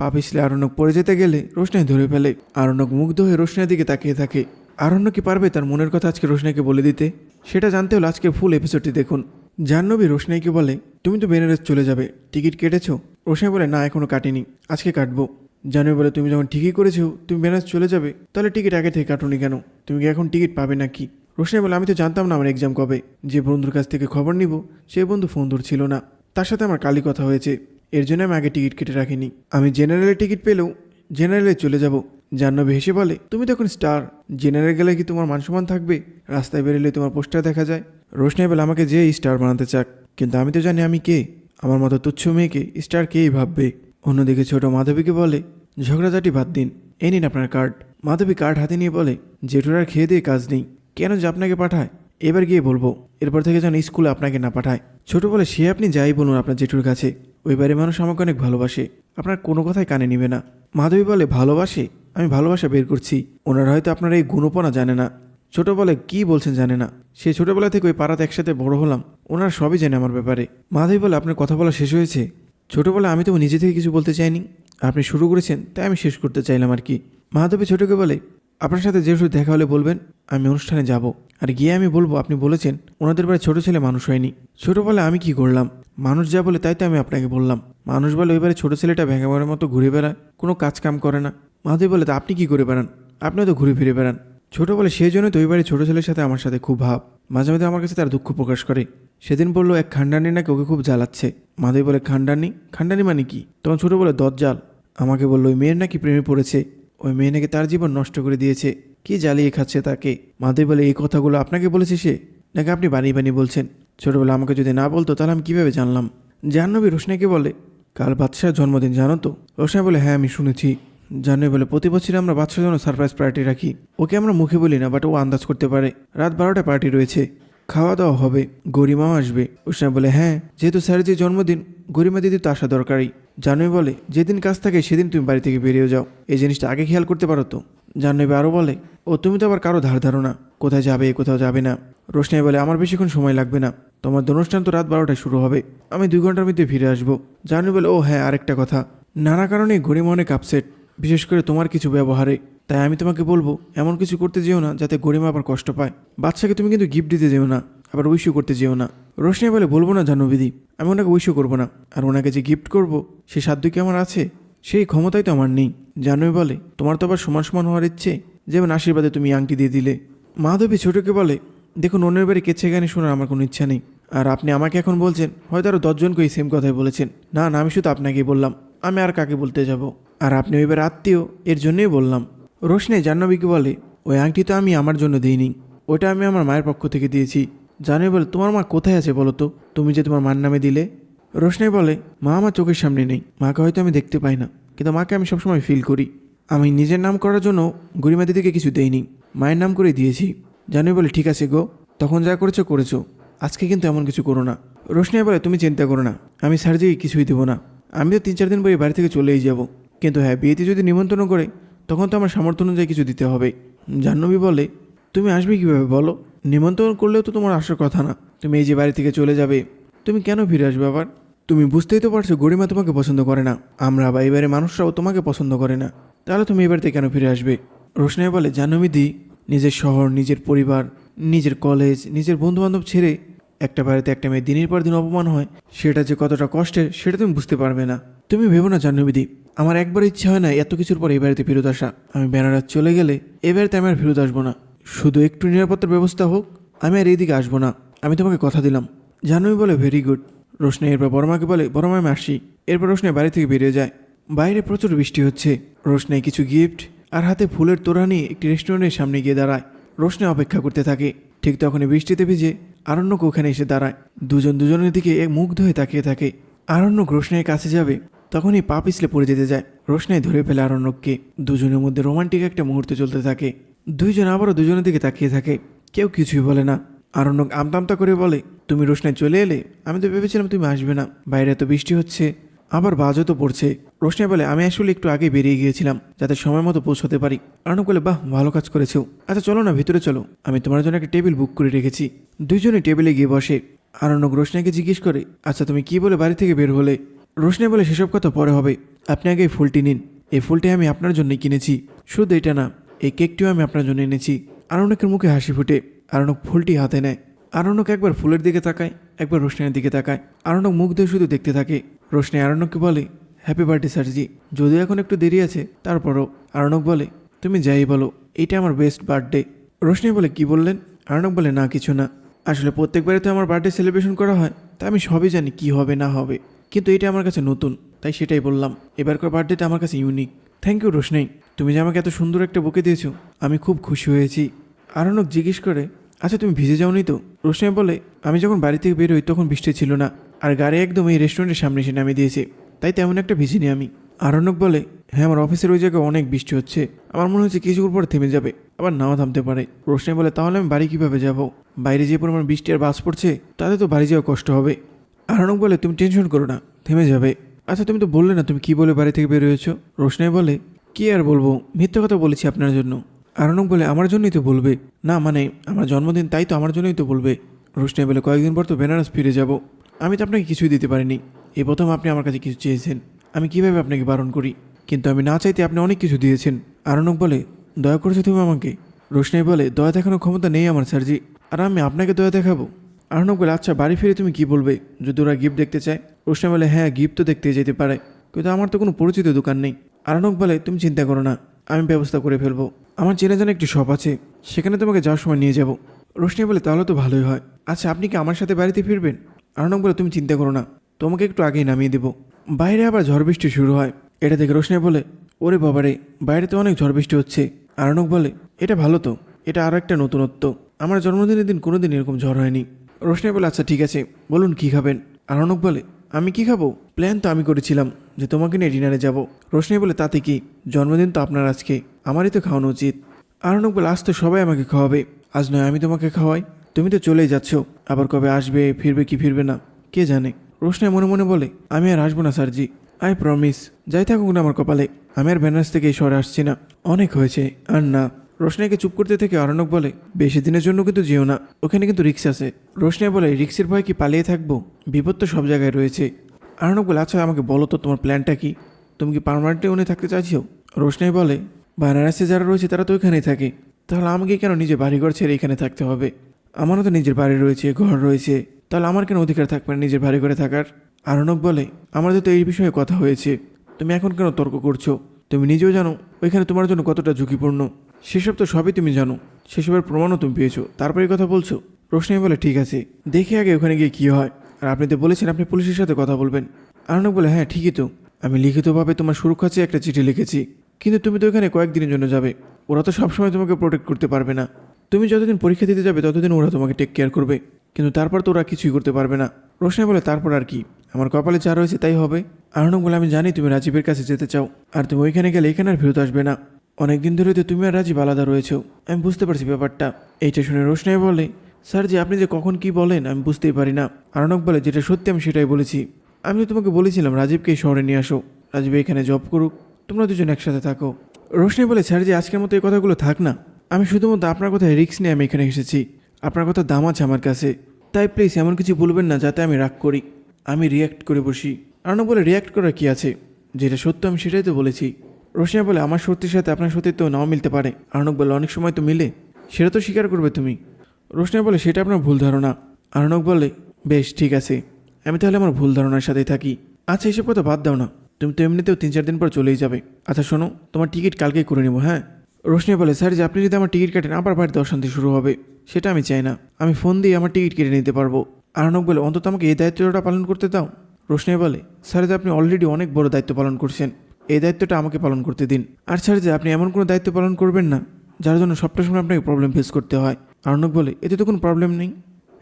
পা পিছলে আরণ্যক পড়ে যেতে গেলে রোশনাই ধরে ফেলে। আরণ্যক মুগ্ধ হয়ে রোশনার দিকে তাকিয়ে থাকে। আরণ্য কি পারবে তার মনের কথা আজকে রোশনাইকে বলে দিতে? সেটা জানতে হলে আজকে ফুল এপিসোডটি দেখুন। জাহ্নবী রোশনাইকে বলে, তুমি তো বেনারস চলে যাবে। টিকিট কেটেছো? রোশনাই বলে, না এখনও কাটিনি। আজকে কাটবো। জাহ্নবী বলে, তুমি যখন ঠিকই করেছ, তুমি বেনারস চলে যাবে, তাহলে টিকিট আগে থেকে কাটুনি কেন? তুমি কি এখন টিকিট পাবে নাকি? রোশনাই বলে, আমি তো জানতাম না আমার এক্সাম কবে। যে বন্ধুর কাছ থেকে খবর নিব, সে বন্ধু ফোন ধরছিল না। তার সাথে আমার কালি কথা হয়েছে। এর জন্য আমি আগে টিকিট কেটে রাখিনি। আমি জেনারেলে টিকিট পেলেও জেনারেলে চলে যাব। জাহ্নবী হেসে বলে, তুমি তখন স্টার। জেনারেল গেলে কি তোমার মানসম্মান থাকবে? রাস্তায় বেরোলে তোমার পোস্টার দেখা যায়? রোশনাই বলে, আমাকে যে স্টার বানাতে চাক। কিন্তু আমি তো জানি আমি কে। আমার মতো তুচ্ছ মেয়েকে স্টার কেই ভাববে? অন্যদিকে ছোট মাধবীকে বলে, ঝগড়াঝাটি বাদ দিন। এ নিন আপনার কার্ড। মাধবী কার্ড হাতে নিয়ে বলে, জেঠুরার খেয়ে দিয়ে কাজ নেই। কেন যে আপনাকে পাঠায়? এবার গিয়ে বলব। এরপর থেকে যেন স্কুলে আপনাকে না পাঠায়। ছোট বলে, সে আপনি যাই বলুন আপনার জেঠুর কাছে। ওই বাড়ির মানুষ আমাকে অনেক ভালোবাসে। আপনার কোনো কথাই কানে নিবে না। মাধবী বলে, ভালোবাসে? আমি ভালোবাসা বের করছি। ওনারা হয়তো আপনার এই গুণপনা জানে না। ছোট বলে কি বলছেন জানে না। সে ছোটবেলা থেকে ওই পাড়াতে একসাথে বড় হলাম। ওনারা সবই জানে আমার ব্যাপারে। মাধবী বলে, আপনার কথা বলা শেষ হয়েছে। ছোট বলে আমি তো নিজে থেকে কিছু বলতে চাইনি। আপনি শুরু করেছেন, তাই আমি শেষ করতে চাইলাম আর কি। মাধবী ছোটকে বলে, আপনার সাথে যে দেখা হলে বলবেন। আমি অনুষ্ঠানে যাব। আর গিয়ে আমি বলব, আপনি বলেছেন, ওনাদের বাড়ি ছোট ছেলে মানুষ হয়নি। ছোট বলে আমি কি করলাম? মানুষ যা বলে তাই তো আমি আপনাকে বললাম। মানুষ বলে ওইবারে ছোট ছেলেটা ভেঙাবার মতো ঘুরে বেড়ায়, কোনো কাজ কাম করে না। মাধবী বলে, তা আপনি কি করে বেড়ান? আপনিও তো ঘুরে ফিরে বেড়ান। ছোট বলে সেই জন্য তো ওই বাড়ির ছোট ছেলের সাথে আমার সাথে খুব ভাব। মাঝে মাঝে আমার কাছে তার দুঃখ প্রকাশ করে। সেদিন বলল, এক খান্ডানি নাকি ওকে খুব জ্বালাচ্ছে? মাধবী বলে, খান্ডানি? খান্ডানি মানে কি? তখন ছোট বলে, দজ্জাল। আমাকে বলল, ওই মেয়ের নাকি প্রেমে পড়েছে। ওই মেয়ে নাকি তার জীবন নষ্ট করে দিয়েছে। কি জ্বালিয়ে খাচ্ছে তাকে? মাধবী বলে, এই কথাগুলো আপনাকে বলেছে সে? নাকি আপনি বানিয়ে বানিয়ে বলছেন? ছোটবেলা আমাকে যদি না বলতো, তাহলে আমি কীভাবে জানলাম? জাহ্নবী রোশনাকে বলে, কাল বাদশার জন্মদিন, জানো তো? রোশনাই বলে হ্যাঁ আমি শুনেছি। জাহ্নবী বলে, প্রতি বছর আমরা বাদশার জন্য সারপ্রাইজ পার্টি রাখি। ওকে আমরা মুখে বলি না বাট ও আন্দাজ করতে পারে। রাত বারোটা পার্টি রয়েছে। খাওয়া দাওয়া হবে, গরিমাও আসবে। রোশনাই বলে হ্যাঁ যেহেতু স্যারের যে জন্মদিন, গরিমা দিদি তো আসা দরকারই। জাহ্নবী বলে, যেদিন কাজ থাকে, সেদিন তুমি বাড়ি থেকে বেরিয়ে যাও। এই জিনিসটা আগে খেয়াল করতে পারো তো? জাহ্নবী আরও বলে, ও, তুমি তো আবার কারও ধার ধারো না। কোথায় যাবে, কোথাও যাবে না? রোশনাই বলে, আমার বেশিক্ষণ সময় লাগবে না। তোমার অনুষ্ঠান তো রাত বারোটায় শুরু হবে। আমি দুই ঘণ্টার মধ্যে ফিরে আসব। জাহ্নবী বলে, ও হ্যাঁ আরেকটা কথা। নানা কারণে গরিমা অনেক আপসেট বিশেষ করে তোমার কিছু ব্যবহারে। তাই আমি তোমাকে বলব, এমন কিছু করতে যেও না, যাতে গরিমা আবার কষ্ট পায়। বাচ্চাকে তুমি কিন্তু গিফট দিতে যেও না, আবার উইশও করতে যেও না। রোশনি বলে, বলব না জাহ্নবিদি আমি ওনাকে উইশও করব না। আর ওনাকে যে গিফট করব, সে সাধ্য কি আমার আছে? সেই ক্ষমতাই তো আমার নেই। জানোই বলে, তোমার তো আবার সমান সমান হওয়ার ইচ্ছে? যেমন আশীর্বাদে তুমি আংটি দিয়ে দিলে। মাধবী ছোটকে বলে, দেখুন, অন্যের বাড়ি কেছে গানে শোনার আমার কোনো ইচ্ছা নেই। আর আপনি আমাকে এখন বলছেন, হয়তো আরও দশজনকে এই সেম কথাই বলেছেন। না না, আমি শুধু আপনাকেই বললাম। আমি আর কাকে বলতে যাব? আর আপনি ওইবার আত্মীয়, এর জন্যই বললাম। রোশনে জাহ্নবীকে বলে, ওই আংটি তো আমি আমার জন্য দিইনি। ওটা আমি আমার মায়ের পক্ষ থেকে দিয়েছি। জানি বলে, তোমার মা কোথায় আছে বলো তো? তুমি যে তোমার মার নামে দিলে রোশনাই বলে, মা আমার চোখের সামনে নেই। মাকে হয়তো আমি দেখতে পাই না, কিন্তু মাকে আমি সবসময় ফিল করি। আমি নিজের নাম করার জন্য গরিমা দিদিকে কিছু দেইনি। মায়ের নাম করে দিয়েছি। জানি বলে, ঠিক আছে গো, তখন যা করেছ করেছ। আজকে কিন্তু এমন কিছু করো না। রোশনাই বলে, তুমি চিন্তা করো না, আমি সার্জিকে কিছুই দেবো না। আমি তো তিন চার দিন পরে বাড়ি থেকে চলেই যাব। কিন্তু হ্যাঁ বিয়েতে যদি নিমন্ত্রণ করে, তখন তো আমার সামর্থ্য অনুযায়ী কিছু দিতে হবে। জাহ্নবী বলে, তুমি আসবে কীভাবে বলো? নিমন্ত্রণ করলেও তো তোমার আসার কথা না। তুমি এই যে বাড়ি থেকে চলে যাবে, তুমি কেন ফিরে আসবে আবার? তুমি বুঝতেই তো পারছ গরিমা তোমাকে পছন্দ করে না। আমরা বা এবারে মানুষরাও তোমাকে পছন্দ করে না। তাহলে তুমি এবারে কেন ফিরে আসবে? রোশনাই বলে, জাহ্নবীদি, নিজের শহর, নিজের পরিবার, নিজের কলেজ, নিজের বন্ধুবান্ধব ছেড়ে একটা বাড়িতে একটা মেয়ে দিনের পর দিন অপমান হয়। সেটা যে কতটা কষ্টের, সেটা তুমি বুঝতে পারবে না। তুমি ভেবো না জাহ্নবীদি, আমার একবার ইচ্ছা হয় না এত কিছুর পর এই বাড়িতে ফেরত আসা। আমি বেনারস চলে গেলে এ বাড়িতে আমি আর ফেরত আসব না। শুধু একটু নিরাপত্তার ব্যবস্থা হোক, আমি আর এইদিকে আসব না। আমি তোমাকে কথা দিলাম। জাহ্নবী বলে, ভেরি গুড। রোশনি এরপর বড়মাকে বলে বড়মা আমি আসি এরপর রোশনি বাড়ি থেকে বেরিয়ে যায়। বাইরে প্রচুর বৃষ্টি হচ্ছে। রোশনি কিছু গিফট আর হাতে ফুলের তোড়া নিয়ে একটি রেস্টুরেন্টের সামনে গিয়ে দাঁড়ায়। রোশনি অপেক্ষা করতে থাকে। ঠিক তখনই বৃষ্টিতে ভিজে আরণ্যক ওখানে এসে দাঁড়ায়। দুজন দুজনের দিকে এক মুগ্ধ হয়ে তাকিয়ে থাকে। আরণ্যক রোশনের কাছে যাবে, তখনই পা পিছলে পড়ে যেতে যায়। রোশনাই ধরে ফেলে আরণ্যককে। দুজনের মধ্যে রোমান্টিক একটা মুহূর্ত চলতে থাকে। দুইজন আবারও দুজনের দিকে তাকিয়ে থাকে। কেউ কিছুই বলে না। আরণ্যক আমতামতা করে বলে, তুমি রোশনায় চলে এলে? আমি তো ভেবেছিলাম তুমি আসবে না। বাইরে এত বৃষ্টি হচ্ছে, আবার বাজও তো পড়ছে। রোশনাই বলে, আমি আসলে একটু আগে বেরিয়ে গিয়েছিলাম, যাতে সময় মতো পৌঁছতে পারি। আর্ণব বলে, বাহ, ভালো কাজ করেছ। আচ্ছা চলো না, ভিতরে চলো। আমি তোমার জন্য একটা টেবিল বুক করে রেখেছি। দুইজনে টেবিলে গিয়ে বসে। আরণ্যক রোশনাইকে জিজ্ঞেস করে আচ্ছা তুমি কি বলে বাড়ি থেকে বের হলে? রোশনাই বলে, সেসব কথা পরে হবে। আপনি আগে এই ফুলটি নিন। এই ফুলটি আমি আপনার জন্যই কিনেছি। শুধু এটা না, এই কেকটিও আমি আপনার জন্য এনেছি। আরণ্যকের মুখে হাসি ফুটে। আরণক ফুলটি হাতে নেয়। আরণক একবার ফুলের দিকে তাকায়, একবার রোশনের দিকে তাকায়। আরণক মুখ দিয়ে শুধু দেখতে থাকে। রোশনি আরণককে বলে হ্যাপি বার্থডে স্যারজি। যদিও এখন একটু দেরি আছে, তারপরও। আরণক বলে, তুমি যাই বলো, এটা আমার বেস্ট বার্থডে রোশনি বলে, কি বললেন? আরণক বলে, না, কিছু না। আসলে প্রত্যেকবারে তো আমার বার্থডে সেলিব্রেশন করা হয়, তা আমি সবই জানি কি হবে, না হবে। কিন্তু এটা আমার কাছে নতুন, তাই সেটাই বললাম। এবারকার বার্থডেটা আমার কাছে ইউনিক থ্যাংক ইউ রোশনাই। তুমি যে আমাকে এত সুন্দর একটা বুকে দিয়েছ, আমি খুব খুশি হয়েছি। আরণক জিজ্ঞেস করে আচ্ছা তুমি ভিজে যাওনি তো? রোশনাই বলে, আমি যখন বাড়ি থেকে বেরোই তখন বৃষ্টি ছিল না, আর গাড়ি একদম এই রেস্টুরেন্টের সামনে এসে নামিয়ে দিয়েছে, তাই তেমন একটা ভিজিনি আমি। আরণ্যক বলে হ্যাঁ আমার অফিসের ওই জায়গায় অনেক বৃষ্টি হচ্ছে, আমার মনে হচ্ছে কিছুক্ষণ পর থেমে যাবে, আবার নাও থামতে পারে। রোশনাই বলে, তাহলে আমি বাড়ি কীভাবে যাব? বাইরে যে পরিমাণ বৃষ্টি আর বাস পড়ছে, তাতে তো বাড়ি যাওয়া কষ্ট হবে। আরণক বলে, তুমি টেনশন করো না, থেমে যাবে। আচ্ছা তুমি তো বললে না তুমি কি বলে বাড়ি থেকে বের হয়েছো? রোশনাই বলে, কি আর বলব? মিথ্যে কথা বলেছি আপনার জন্য। আরণক বলে, আমার জন্যই তো বলবে। না মানে আমার জন্মদিন তাই তো আমার জন্যই তো বলবে। রোশনাই বলে, কয়েকদিন পর তো বেনারস ফিরে যাব। আমি তো আপনাকে কিছুই দিতে পারিনি। এই প্রথম আপনি আমার কাছে কিছু চেয়েছেন। আমি কীভাবে আপনাকে বারণ করি? কিন্তু আমি না চাইতে আপনি অনেক কিছু দিয়েছেন। আরণক বলে, দয়া করেছ তুমি আমাকে? রোশনাই বলে, দয়া দেখানোর ক্ষমতা নেই আমার, স্যারজি। আর আমি আপনাকে দয়া দেখাবো? আরণক বলে আচ্ছা বাড়ি ফিরে তুমি কি বলবে? যদি ওরা গিফট দেখতে চায়? রোশনাই বলে হ্যাঁ গিফট তো দেখতে যেতে পারে। কিন্তু আমার তো কোনো পরিচিত দোকান নেই। আরণক বলে, তুমি চিন্তা করো না। আমি ব্যবস্থা করে ফেলব। আমার চেনা জানা একটি শপ আছে। সেখানে তোমাকে যাওয়ার সময় নিয়ে যাব। রোশনি বলে, তাহলে তো ভালোই হয়। আচ্ছা আপনি কি আমার সাথে বাড়িতে ফিরবেন? আরণক বলে, তুমি চিন্তা করো না। তোমাকে একটু আগেই নামিয়ে দেবো। বাইরে আবার ঝড় বৃষ্টি শুরু হয়। এটা দেখে রোশনি বলে, ওরে বাবারে, বাইরে তো অনেক ঝড় বৃষ্টি হচ্ছে। আরণক বলে, এটা ভালো তো। এটা আরও একটা নতুনত্ব। আমার জন্মদিনের দিন কোনোদিন এরকম ঝড় হয়নি। রোশনি বলে আচ্ছা ঠিক আছে। বলুন কি খাবেন? আরণক বলে আমি কি খাব? প্ল্যান তো আমি করেছিলাম যে তোমাকে নিয়ে ডিনারে যাব। রোশনি বলে, তাতে কি? জন্মদিন তো আপনার আজকে। আমারই তো খাওয়ানো উচিত। আরণক বলে, আজ তো সবাই আমাকে খাওয়াবে। আজ নয়, আমি তোমাকে খাওয়াই। তুমি তো চলেই যাচ্ছ। আবার কবে আসবে, ফিরবে কি ফিরবে না? কে জানে? রোশনাই মনে মনে বলে, আমি আর আসব না, স্যারজি। আই প্রমিস যাই থাকুক না আমার কপালে। আমি আর বেনারস থেকে এই শহরে আসছি না। অনেক হয়েছে। আর না রোশনাইকে চুপ করতে থেকে অরণক বলে, বেশি দিনের জন্য কিন্তু যেও না। ওখানে কিন্তু রিক্স আছে। রোশনাই বলে, রিক্সের ভয় কি পালিয়ে থাকব? বিপদ তো সব জায়গায় রয়েছে। আরণক বলে আচ্ছা আমাকে বলো তো, তোমার প্ল্যানটা কি? তুমি কি পারমানেন্টলি উনি থাকতে চাইছো? রোশনাই বলে, বানারসে যারা রয়েছে, তারা তো ওইখানেই থাকে। তাহলে আমাকে কেন নিজে বাড়িঘর ছেড়ে এখানে থাকতে হবে? আমারও তো নিজের বাড়ি রয়েছে, ঘর রয়েছে। তাহলে আমার কেন অধিকার থাকবে না নিজের বাড়ি ঘরে থাকার? আরণক বলে আমাদের তো এই বিষয়ে কথা হয়েছে। তুমি এখন কেন তর্ক করছ? তুমি নিজেও জানো, ওইখানে তোমার জন্য কতটা ঝুঁকিপূর্ণ। সেসব তো সবই তুমি জানো। সেসবের প্রমাণও তুমি পেয়েছ। তারপরে কথা বলছো? রোশনাই বলে, ঠিক আছে। দেখে আগে ওখানে গিয়ে কী হয়। আর আপনি তো বলেছেন আপনি পুলিশের সাথে কথা বলবেন। আরণক বলে হ্যাঁ ঠিকই তো। আমি লিখিতভাবে তোমার সুরক্ষা চেয়ে একটা চিঠি লিখেছি। কিন্তু তুমি তো এখানে কয়েকদিনের জন্য যাবে। ওরা তো সবসময় তোমাকে প্রোটেক্ট করতে পারবে না। তুমি যতদিন পরীক্ষা দিতে যাবে, ততদিন ওরা তোমাকে টেক কেয়ার করবে। কিন্তু তারপর তো ওরা কিছুই করতে পারবে না। রোশনাই বলে, তারপর আর কি? আমার কপালে যা রয়েছে তাই হবে। আরণক বলে, আমি জানি তুমি রাজীবের কাছে যেতে চাও। আর তুমি ওইখানে গেলে এখানে আর ফেরত আসবে না। অনেকদিন ধরে তো তুমি আর রাজীব আলাদা রয়েছো। আমি বুঝতে পারছি ব্যাপারটা। এইটা শুনে রোশনাই বলে, স্যার যে আপনি যে কখন কি বলেন, আমি বুঝতেই পারি না। আরণক বলে, যেটা সত্যি আমি সেটাই বলেছি। আমি তোমাকে বলেছিলাম রাজীবকে শহরে নিয়ে আসো। রাজীব এখানে জব করুক, তোমরা দুজন একসাথে থাকো। রোশনি বলে, স্যার যে আজকের মতো এই কথাগুলো থাক না। আমি শুধুমাত্র আপনার কথায় রিক্স নিয়ে আমি এখানে এসেছি। আপনার কথা দাম আছে আমার কাছে। তাই প্লিজ এমন কিছু বলবেন না, যাতে আমি রাগ করি। আমি রিয়্যাক্ট করে বসি। আরণব বলে রিয়্যাক্ট করার কি আছে? যেটা সত্য আমি সেটাই তো বলেছি। রোশনিয়া বলে, আমার সত্যির সাথে আপনার সত্যিত্ব নাও মিলতে পারে। আরণক বলে, অনেক সময় তো মিলে। সেটা তো স্বীকার করবে তুমি। রোশনিয়া বলে, সেটা আপনার ভুল ধারণা। আরণক বলে, বেশ, ঠিক আছে। আমি তাহলে আমার ভুল ধারণার সাথেই থাকি। আচ্ছা এসব কথা বাদ দাও না। তুমি তো এমনিতেও তিন চার দিন পর চলেই যাবে। আচ্ছা শোনো, তোমার টিকিট কালকেই করে নেব হ্যাঁ? রোশনি বলে, স্যার, যে আপনি যদি আমার টিকিট কাটেন, আবার বাড়িতে অশান্তি শুরু হবে। সেটা আমি চাই না। আমি ফোন দিয়ে আমার টিকিট কেটে নিতে পারব। আরণক বলে, অন্তত আমাকে এই দায়িত্বটা পালন করতে দাও। রোশনি বলে, স্যার যে আপনি অলরেডি অনেক বড় দায়িত্ব পালন করছেন। এই দায়িত্বটা আমাকে পালন করতে দিন। আর স্যার যে, আপনি এমন কোনো দায়িত্ব পালন করবেন না, যার জন্য সবটা সময় আপনাকে প্রবলেম ফেস করতে হয়। আরণক বলে, এতে তো কোনো প্রবলেম নেই।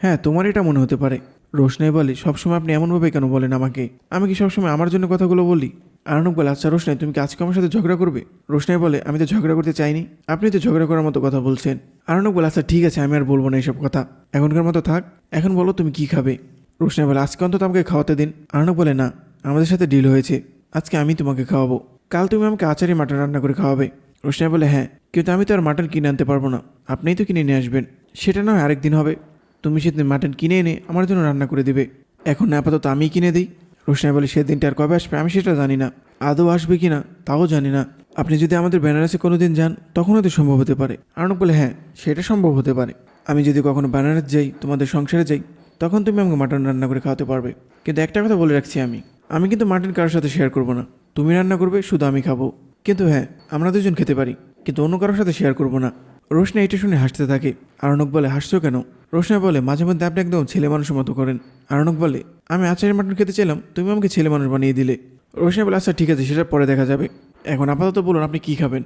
হ্যাঁ তোমার এটা মনে হতে পারে। রোশনাই বলে, সবসময় আপনি এমনভাবে কেন বলেন আমাকে? আমি কি সবসময় আমার জন্য কথাগুলো বলি? আরণক বলে আচ্ছা রোশনাই, তুমি কি আজকে আমার সাথে ঝগড়া করবে? রোশনাই বলে, আমি তো ঝগড়া করতে চাইনি। আপনি তো ঝগড়া করার মতো কথা বলছেন। আরণক বলে আচ্ছা ঠিক আছে, আমি আর বলব না এইসব কথা। এখনকার মতো থাক। এখন বলো তুমি কি খাবে? রোশনাই বলে, আজকে অন্তত আমাকে খাওয়াতে দিন। আরণক বলে, না, আমাদের সাথে ডিল হয়েছে। আজকে আমি তোমাকে খাওয়াবো। কাল তুমি আমাকে আচারি মাটন রান্না করে খাওয়াবে। রোশনাই বলে হ্যাঁ কিন্তু আমি তো আর মাটন কিনে আনতে পারব না। আপনিই তো কিনে নিয়ে আসবেন। সেটা নয় আরেকদিন হবে। তুমি সেদিন মাটন কিনে এনে আমার জন্য রান্না করে দেবে। এখন আপাতত আমিই কিনে দিই। রোশনাই বলে, সেদিনটা আর কবে আসবে? আমি সেটা জানি না। আদৌ আসবে কি না, তাও জানি না। আপনি যদি আমাদের বেনারসে কোনো দিন যান তখন হয়তো সম্ভব হতে পারে। আরণক বলে হ্যাঁ সেটা সম্ভব হতে পারে। আমি যদি কখনো বেনারস যাই, তোমাদের সংসারে যাই, তখন তুমি আমাকে মাটন রান্না করে খাওয়াতে পারবে। কিন্তু একটা কথা বলে রাখছি আমি। আমি কিন্তু মাটন কারোর সাথে শেয়ার করব না। তুমি রান্না করবে, শুধু আমি খাব। কিন্তু হ্যাঁ আমরা দুজন খেতে পারি, কিন্তু অন্য কারোর সাথে শেয়ার করব না। রোশনা এটা শুনে হাসতে থাকে। আরণক বলে, হাসছো কেন? রোশনা বলে, মাঝে মধ্যে আপনি একদম ছেলে মানুষের মতো করেন। আরণক বলে, আমি আচারের মাটন খেতে চাইলাম, তুমি আমাকে ছেলে মানুষ বানিয়ে দিলে। রোশনা বলে আচ্ছা ঠিক আছে, সেটা পরে দেখা যাবে। এখন আপাতত বলুন, আপনি কী খাবেন?